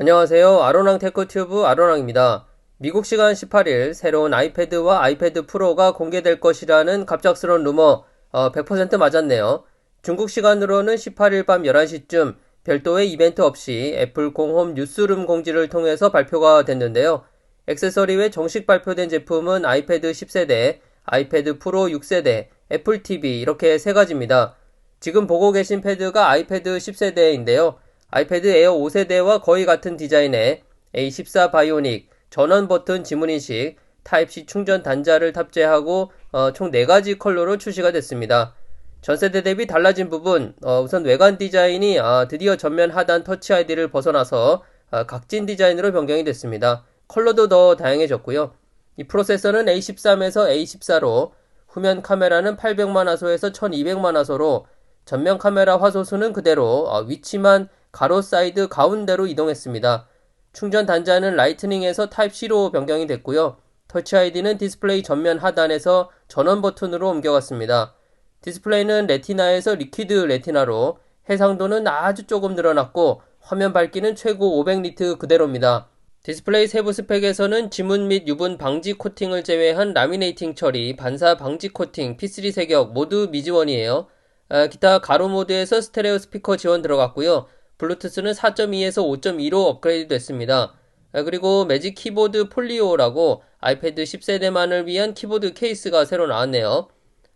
안녕하세요. 아로랑 테크튜브 아로랑입니다. 미국 시간 18일 새로운 아이패드와 아이패드 프로가 공개될 것이라는 갑작스러운 루머 어, 100% 맞았네요. 중국 시간으로는 18일 밤 11시쯤 별도의 이벤트 없이 애플 공홈 뉴스룸 공지를 통해서 발표가 됐는데요. 액세서리 외 정식 발표된 제품은 아이패드 10세대, 아이패드 프로 6세대, 애플 TV 이렇게 세 가지입니다. 지금 보고 계신 패드가 아이패드 10세대인데요. 아이패드 에어 5세대와 거의 같은 디자인의 A14 바이오닉, 전원 버튼 지문인식, 타입C 충전 단자를 탑재하고 어, 총 4가지 컬러로 출시가 됐습니다. 전세대 대비 달라진 부분, 어, 우선 외관 디자인이 아, 드디어 전면 하단 터치 아이디를 벗어나서 아, 각진 디자인으로 변경이 됐습니다. 컬러도 더 다양해졌고요. 이 프로세서는 A13에서 A14로 후면 카메라는 800만 화소에서 1200만 화소로 전면 카메라 화소 수는 그대로 어, 위치만 가로 사이드 가운데로 이동했습니다. 충전 단자는 라이트닝에서 타입C로 변경이 됐고요. 터치 아이디는 디스플레이 전면 하단에서 전원 버튼으로 옮겨갔습니다. 디스플레이는 레티나에서 리퀴드 레티나로 해상도는 아주 조금 늘어났고 화면 밝기는 최고 500니트 그대로입니다. 디스플레이 세부 스펙에서는 지문 및 유분 방지 코팅을 제외한 라미네이팅 처리, 반사 방지 코팅, P3 세격 모두 미지원이에요. 아, 기타 가로 모드에서 스테레오 스피커 지원 들어갔고요. 블루투스는 4.2에서 5.2로 업그레이드 됐습니다. 아, 그리고 매직 키보드 폴리오라고 아이패드 10세대만을 위한 키보드 케이스가 새로 나왔네요.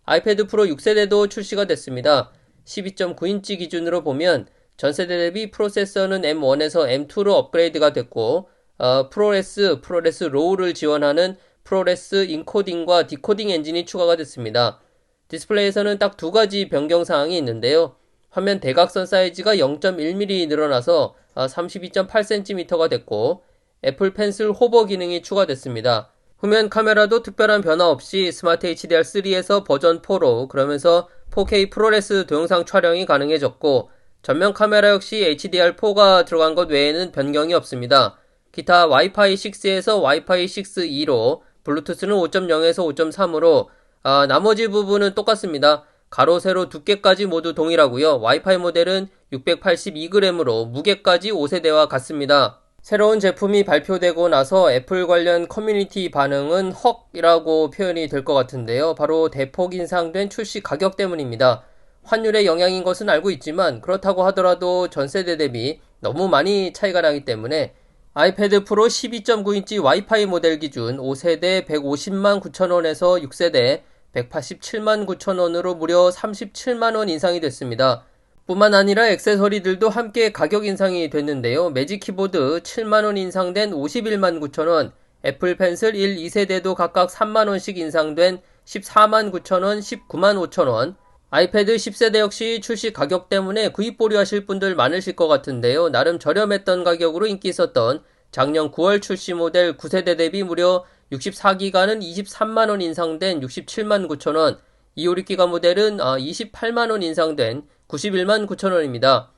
아이패드 프로 6세대도 출시가 됐습니다. 12.9인치 기준으로 보면 전세대 대비 프로세서는 M1에서 M2로 업그레이드가 됐고 어, 프로레스, 프로레스 로우를 지원하는 프로레스 인코딩과 디코딩 엔진이 추가가 됐습니다. 디스플레이에서는 딱 두 가지 변경 사항이 있는데요. 화면 대각선 사이즈가 0.1mm 늘어나서 32.8cm가 어, 됐고 애플 펜슬 호버 기능이 추가됐습니다. 후면 카메라도 특별한 변화 없이 스마트 HDR3에서 버전 4로 그러면서 4K 프로레스 동영상 촬영이 가능해졌고 전면 카메라 역시 HDR4가 들어간 것 외에는 변경이 없습니다. 기타 와이파이 6에서 와이파이 6E로 블루투스는 5.0에서 5.3으로 아, 나머지 부분은 똑같습니다. 가로, 세로 두께까지 모두 동일하고요. 와이파이 모델은 682g으로 무게까지 5세대와 같습니다. 새로운 제품이 발표되고 나서 애플 관련 커뮤니티 반응은 헉이라고 표현이 될 것 같은데요. 바로 대폭 인상된 출시 가격 때문입니다. 환율의 영향인 것은 알고 있지만 그렇다고 하더라도 전세대 대비 너무 많이 차이가 나기 때문에 아이패드 프로 12.9인치 와이파이 모델 기준 5세대 150만 9천원에서 6세대 187만 9천 원으로 무려 37만 원 인상이 됐습니다. 뿐만 아니라 액세서리들도 함께 가격 인상이 됐는데요. 매직 키보드 7만원 인상된 51만 9천원, 애플 펜슬 1, 2세대도 각각 3만원씩 인상된 14만 9천원, 19만 5천원, 아이패드 10세대 역시 출시 가격 때문에 구입 보류 하실 분들 많으실 것 같은데요. 나름 저렴했던 가격으로 인기 있었던 작년 9월 출시 모델 9세대 대비 무려 64기가는 23만원 인상된 67만 9천원, 256기가 모델은 28만원 아, 인상된 91만 9천원입니다.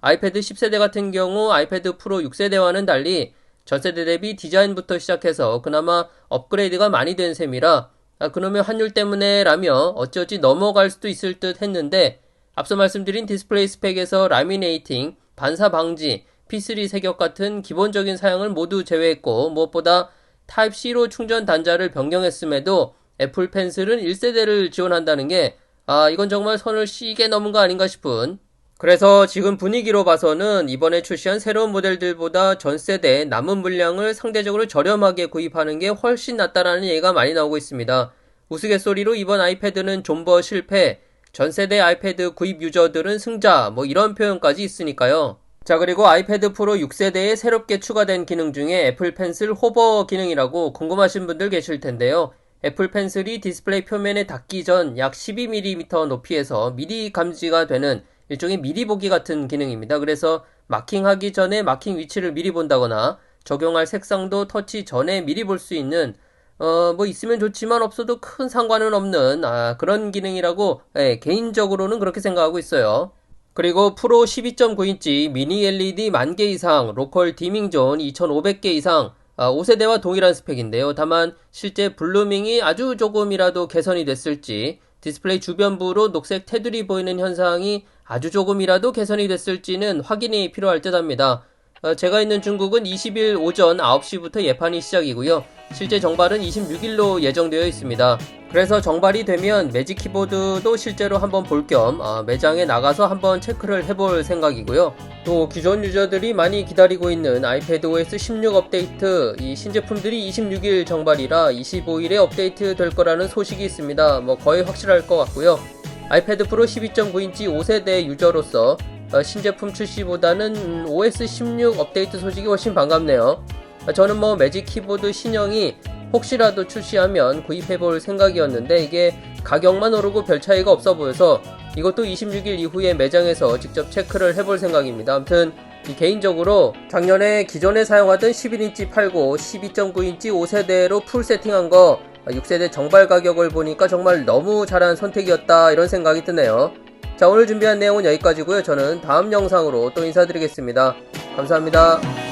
아이패드 10세대 같은 경우 아이패드 프로 6세대와는 달리 전세대 대비 디자인부터 시작해서 그나마 업그레이드가 많이 된 셈이라 아, 그놈의 환율 때문에 라며 어찌어찌 넘어갈 수도 있을 듯 했는데 앞서 말씀드린 디스플레이 스펙에서 라미네이팅, 반사 방지, P3 세격 같은 기본적인 사양을 모두 제외했고 무엇보다 타입C로 충전 단자를 변경했음에도 애플 펜슬은 1세대를 지원한다는 게 아, 이건 정말 선을 시게 넘은 거 아닌가 싶은 그래서 지금 분위기로 봐서는 이번에 출시한 새로운 모델들보다 전 세대 남은 물량을 상대적으로 저렴하게 구입하는 게 훨씬 낫다라는 얘기가 많이 나오고 있습니다. 우스갯소리로 이번 아이패드는 존버 실패, 전 세대 아이패드 구입 유저들은 승자, 뭐 이런 표현까지 있으니까요. 자, 그리고 아이패드 프로 6세대에 새롭게 추가된 기능 중에 애플 펜슬 호버 기능이라고 궁금하신 분들 계실 텐데요. 애플 펜슬이 디스플레이 표면에 닿기 전 약 12mm 높이에서 미리 감지가 되는 일종의 미리 보기 같은 기능입니다. 그래서 마킹하기 전에 마킹 위치를 미리 본다거나 적용할 색상도 터치 전에 미리 볼 수 있는 어, 뭐 있으면 좋지만 없어도 큰 상관은 없는 아, 그런 기능이라고 예, 개인적으로는 그렇게 생각하고 있어요. 그리고 프로 12.9인치 미니 LED 만개 이상, 로컬 디밍 존 2500개 이상, 아, 5세대와 동일한 스펙인데요. 다만 실제 블루밍이 아주 조금이라도 개선이 됐을지 디스플레이 주변부로 녹색 테두리 보이는 현상이 아주 조금이라도 개선이 됐을지는 확인이 필요할 듯 합니다. 어, 제가 있는 중국은 20일 오전 9시부터 예판이 시작이고요. 실제 정발은 26일로 예정되어 있습니다. 그래서 정발이 되면 매직 키보드도 실제로 한번 볼 겸 매장에 나가서 한번 체크를 해볼 생각이고요. 또 기존 유저들이 많이 기다리고 있는 아이패드 OS 16 업데이트 이 신제품들이 26일 정발이라 25일에 업데이트 될 거라는 소식이 있습니다. 뭐 거의 확실할 것 같고요. 아이패드 프로 12.9인치 5세대 유저로서 어, 신제품 출시보다는 음, OS 16 업데이트 소식이 훨씬 반갑네요. 어, 저는 뭐 매직 키보드 신형이 혹시라도 출시하면 구입해볼 생각이었는데 이게 가격만 오르고 별 차이가 없어 보여서 이것도 26일 이후에 매장에서 직접 체크를 해볼 생각입니다. 아무튼 이 개인적으로 작년에 기존에 사용하던 11인치 팔고 12.9인치 5세대로 풀 세팅한 거 6세대 정발 가격을 보니까 정말 너무 잘한 선택이었다 이런 생각이 드네요. 자 오늘 준비한 내용은 여기까지고요. 저는 다음 영상으로 또 인사드리겠습니다. 감사합니다.